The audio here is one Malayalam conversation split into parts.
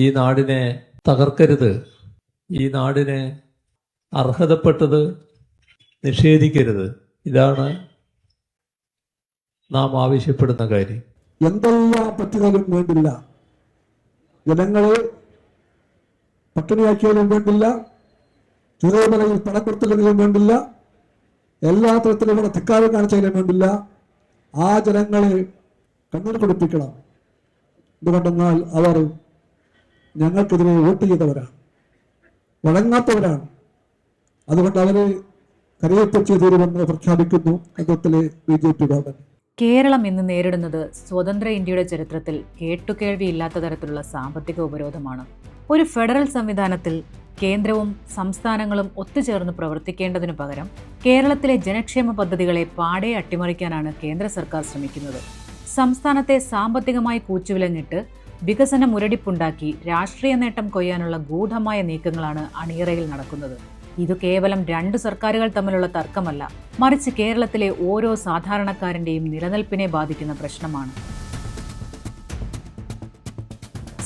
ഈ നാടിനെ തകർക്കരുത്. ഈ നാടിനെ അർഹതപ്പെട്ടത് നിഷേധിക്കരുത്. ഇതാണ് നാം ആവശ്യപ്പെടുന്ന കാര്യം. എന്തെല്ലാം പറ്റുന്നതിലും വേണ്ടില്ല. ജനങ്ങളെ പട്ടിണിയാക്കിയാലും വേണ്ടില്ല. ചുരമലയിൽ പണം കൊടുത്തില്ലെങ്കിലും വേണ്ടില്ല. എല്ലാ തരത്തിലുള്ള തെക്കാവ് കാണിച്ചതിലും വേണ്ടില്ല. ആ ജനങ്ങളെ കണ്ണീർ കൊടുപ്പിക്കണം. എന്തുകൊണ്ടെന്നാൽ അവർ ഞങ്ങൾക്കെതിരെ വോട്ട് ചെയ്തവരാണ്. വഴങ്ങാത്തവരാണ്. അതുകൊണ്ട് അവരെ കരയേറ്റം തീരുമെന്ന് പ്രഖ്യാപിക്കുന്നു. കേരളത്തിലെ ബി ജെ പി ഗവൺമെന്റ്. കേരളം ഇന്ന് നേരിടുന്നത് സ്വതന്ത്ര ഇന്ത്യയുടെ ചരിത്രത്തിൽ കേട്ടുകേൾവിയില്ലാത്ത തരത്തിലുള്ള സാമ്പത്തിക ഉപരോധമാണ്. ഒരു ഫെഡറൽ സംവിധാനത്തിൽ കേന്ദ്രവും സംസ്ഥാനങ്ങളും ഒത്തുചേർന്ന് പ്രവർത്തിക്കേണ്ടതിനു പകരം കേരളത്തിലെ ജനക്ഷേമ പദ്ധതികളെ പാടെ അട്ടിമറിക്കാനാണ് കേന്ദ്ര സർക്കാർ ശ്രമിക്കുന്നത്. സംസ്ഥാനത്തെ സാമ്പത്തികമായി കൂച്ചുവിലങ്ങിട്ട് വികസന മുരടിപ്പുണ്ടാക്കി രാഷ്ട്രീയ നേട്ടം കൊയ്യാനുള്ള ഗൂഢമായ നീക്കങ്ങളാണ് അണിയറയിൽ നടക്കുന്നത്. ഇത് കേവലം രണ്ട് സർക്കാരുകൾ തമ്മിലുള്ള തർക്കമല്ല മറിച്ച് കേരളത്തിലെ ഓരോ സാധാരണക്കാരന്റെയും നിലനിൽപ്പിനെ ബാധിക്കുന്ന പ്രശ്നമാണ്.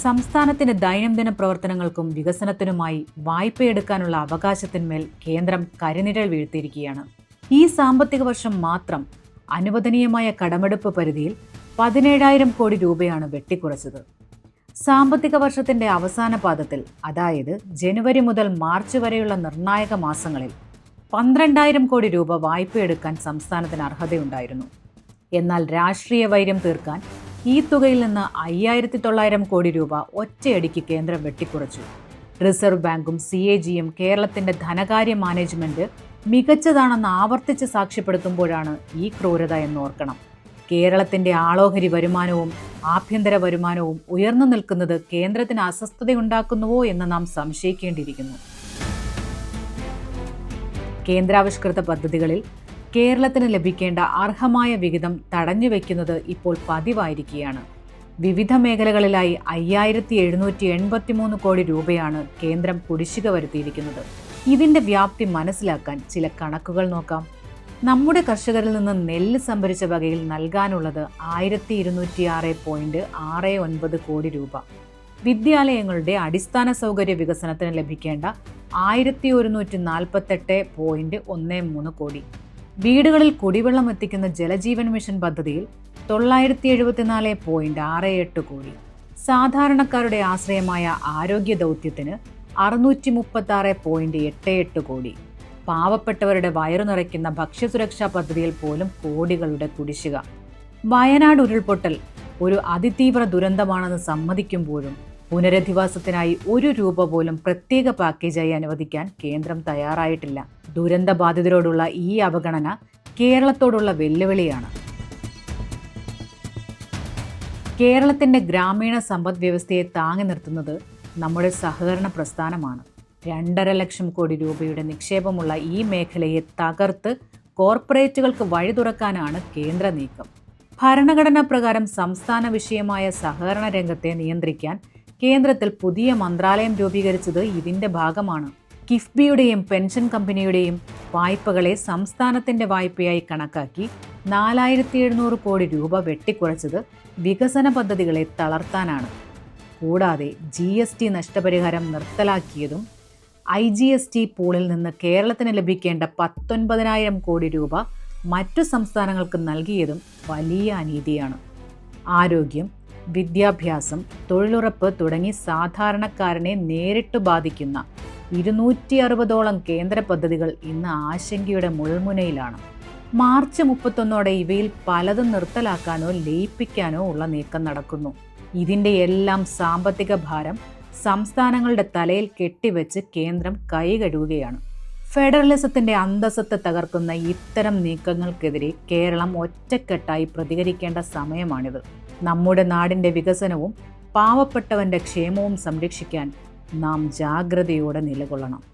സംസ്ഥാനത്തിന്റെ ദൈനംദിന പ്രവർത്തനങ്ങൾക്കും വികസനത്തിനുമായി വായ്പയെടുക്കാനുള്ള അവകാശത്തിന്മേൽ കേന്ദ്രം കരിനിഴൽ വീഴ്ത്തിയിരിക്കുകയാണ്. ഈ സാമ്പത്തിക വർഷം മാത്രം അനുവദനീയമായ കടമെടുപ്പ് പരിധിയിൽ പതിനേഴായിരം കോടി രൂപയാണ് വെട്ടിക്കുറച്ചത്. സാമ്പത്തിക വർഷത്തിന്റെ അവസാന പാദത്തിൽ അതായത് ജനുവരി മുതൽ മാർച്ച് വരെയുള്ള നിർണായക മാസങ്ങളിൽ പന്ത്രണ്ടായിരം കോടി രൂപ വായ്പയെടുക്കാൻ സംസ്ഥാനത്തിന് അർഹതയുണ്ടായിരുന്നു. എന്നാൽ രാഷ്ട്രീയ വൈര്യം തീർക്കാൻ ഈ തുകയിൽ നിന്ന് അയ്യായിരത്തി തൊള്ളായിരം കോടി രൂപ ഒറ്റയടിക്ക് കേന്ദ്രം വെട്ടിക്കുറച്ചു. റിസർവ് ബാങ്കും സി എ ജിയും കേരളത്തിന്റെ ധനകാര്യ മാനേജ്മെന്റ് മികച്ചതാണെന്ന് ആവർത്തിച്ച് സാക്ഷ്യപ്പെടുത്തുമ്പോഴാണ് ഈ ക്രൂരത എന്ന് ഓർക്കണം കേരളത്തിന്റെ ആളോഹരി വരുമാനവും ആഭ്യന്തര വരുമാനവും ഉയർന്നു നിൽക്കുന്നത് കേന്ദ്രത്തിന് അസ്വസ്ഥതയുണ്ടാക്കുന്നുവോ എന്ന് നാം സംശയിക്കേണ്ടിയിരിക്കുന്നു. കേന്ദ്രാവിഷ്കൃത പദ്ധതികളിൽ കേരളത്തിന് ലഭിക്കേണ്ട അർഹമായ വിഹിതം തടഞ്ഞു വയ്ക്കുന്നത് ഇപ്പോൾ പതിവായിരിക്കുകയാണ്. വിവിധ മേഖലകളിലായി അയ്യായിരത്തി എഴുന്നൂറ്റി എൺപത്തിമൂന്ന് കോടി രൂപയാണ് കേന്ദ്രം കുടിശ്ശിക വരുത്തിയിരിക്കുന്നത്. ഇതിന്റെ വ്യാപ്തി മനസ്സിലാക്കാൻ ചില കണക്കുകൾ നോക്കാം. നമ്മുടെ കർഷകരിൽ നിന്ന് നെല്ല് സംഭരിച്ച വകയിൽ നൽകാനുള്ളത് ആയിരത്തി ഇരുന്നൂറ്റി ആറ് പോയിന്റ് ആറ് ഒൻപത് കോടി രൂപ. വിദ്യാലയങ്ങളുടെ അടിസ്ഥാന സൗകര്യ വികസനത്തിന് ലഭിക്കേണ്ട ആയിരത്തി ഒരുന്നൂറ്റി നാൽപ്പത്തെട്ട് പോയിന്റ് ഒന്ന് മൂന്ന് കോടി. വീടുകളിൽ കുടിവെള്ളം എത്തിക്കുന്ന ജലജീവൻ മിഷൻ പദ്ധതിയിൽ തൊള്ളായിരത്തി എഴുപത്തിനാല് പോയിന്റ് ആറ് എട്ട് കോടി. സാധാരണക്കാരുടെ ആശ്രയമായ ആരോഗ്യ ദൗത്യത്തിന് അറുന്നൂറ്റി മുപ്പത്തി ആറ് പോയിന്റ് എട്ട് എട്ട് കോടി. പാവപ്പെട്ടവരുടെ വയറു നിറയ്ക്കുന്ന ഭക്ഷ്യസുരക്ഷാ പദ്ധതിയിൽ പോലും കോടികളുടെ കുടിശ്ശിക. വയനാട് ഉരുൾപൊട്ടൽ ഒരു അതിതീവ്ര ദുരന്തമാണെന്ന് സമ്മതിക്കുമ്പോഴും പുനരധിവാസത്തിനായി ഒരു രൂപ പോലും പ്രത്യേക പാക്കേജായി അനുവദിക്കാൻ കേന്ദ്രം തയ്യാറായിട്ടില്ല. ദുരന്തബാധിതരോടുള്ള ഈ അവഗണന കേരളത്തോടുള്ള വെല്ലുവിളിയാണ്. കേരളത്തിന്റെ ഗ്രാമീണ സമ്പദ് വ്യവസ്ഥയെ താങ്ങി നിർത്തുന്നത് നമ്മുടെ സഹകരണ പ്രസ്ഥാനമാണ്. രണ്ടര ലക്ഷം കോടി രൂപയുടെ നിക്ഷേപമുള്ള ഈ മേഖലയെ തകർത്ത് കോർപ്പറേറ്റുകൾക്ക് വഴി തുറക്കാനാണ് കേന്ദ്ര നീക്കം. ഭരണഘടനാ പ്രകാരം സംസ്ഥാന വിഷയമായ സഹകരണ രംഗത്തെ നിയന്ത്രിക്കാൻ കേന്ദ്രത്തിൽ പുതിയ മന്ത്രാലയം രൂപീകരിച്ചത് ഇതിന്റെ ഭാഗമാണ്. കിഫ്ബിയുടെയും പെൻഷൻ കമ്പനിയുടെയും വായ്പകളെ സംസ്ഥാനത്തിന്റെ വായ്പയായി കണക്കാക്കി നാലായിരത്തി എഴുന്നൂറ് കോടി രൂപ വെട്ടിക്കുറച്ചത് വികസന പദ്ധതികളെ തളർത്താനാണ്. കൂടാതെ ജി എസ് ടി നഷ്ടപരിഹാരം നിർത്തലാക്കിയതും ഐ ജി എസ് ടി പൂളിൽ നിന്ന് കേരളത്തിന് ലഭിക്കേണ്ട പത്തൊൻപതിനായിരം കോടി രൂപ മറ്റു സംസ്ഥാനങ്ങൾക്ക് നൽകിയതും വലിയ അനീതിയാണ്. ആരോഗ്യം വിദ്യാഭ്യാസം തൊഴിലുറപ്പ് തുടങ്ങി സാധാരണക്കാരനെ നേരിട്ട് ബാധിക്കുന്ന ഇരുന്നൂറ്റി അറുപതോളം കേന്ദ്ര പദ്ധതികൾ ഇന്ന് ആശങ്കയുടെ മുൾമുനയിലാണ്. മാർച്ച് മുപ്പത്തൊന്നോടെ ഇവയിൽ പലതും നിർത്തലാക്കാനോ ലയിപ്പിക്കാനോ ഉള്ള നീക്കം നടക്കുന്നു. ഇതിന്റെ എല്ലാം സാമ്പത്തിക ഭാരം സംസ്ഥാനങ്ങളുടെ തലയിൽ കെട്ടിവെച്ച് കേന്ദ്രം കൈ കഴുകുകയാണ് ഫെഡറലിസത്തിന്റെ അന്തസ്സത്തെ തകർക്കുന്ന ഇത്തരം നീക്കങ്ങൾക്കെതിരെ കേരളം ഒറ്റക്കെട്ടായി പ്രതികരിക്കേണ്ട സമയമാണിത്. നമ്മുടെ നാടിന്റെ വികസനവും പാവപ്പെട്ടവന്റെ ക്ഷേമവും സംരക്ഷിക്കാൻ നാം ജാഗ്രതയോടെ നിലകൊള്ളണം.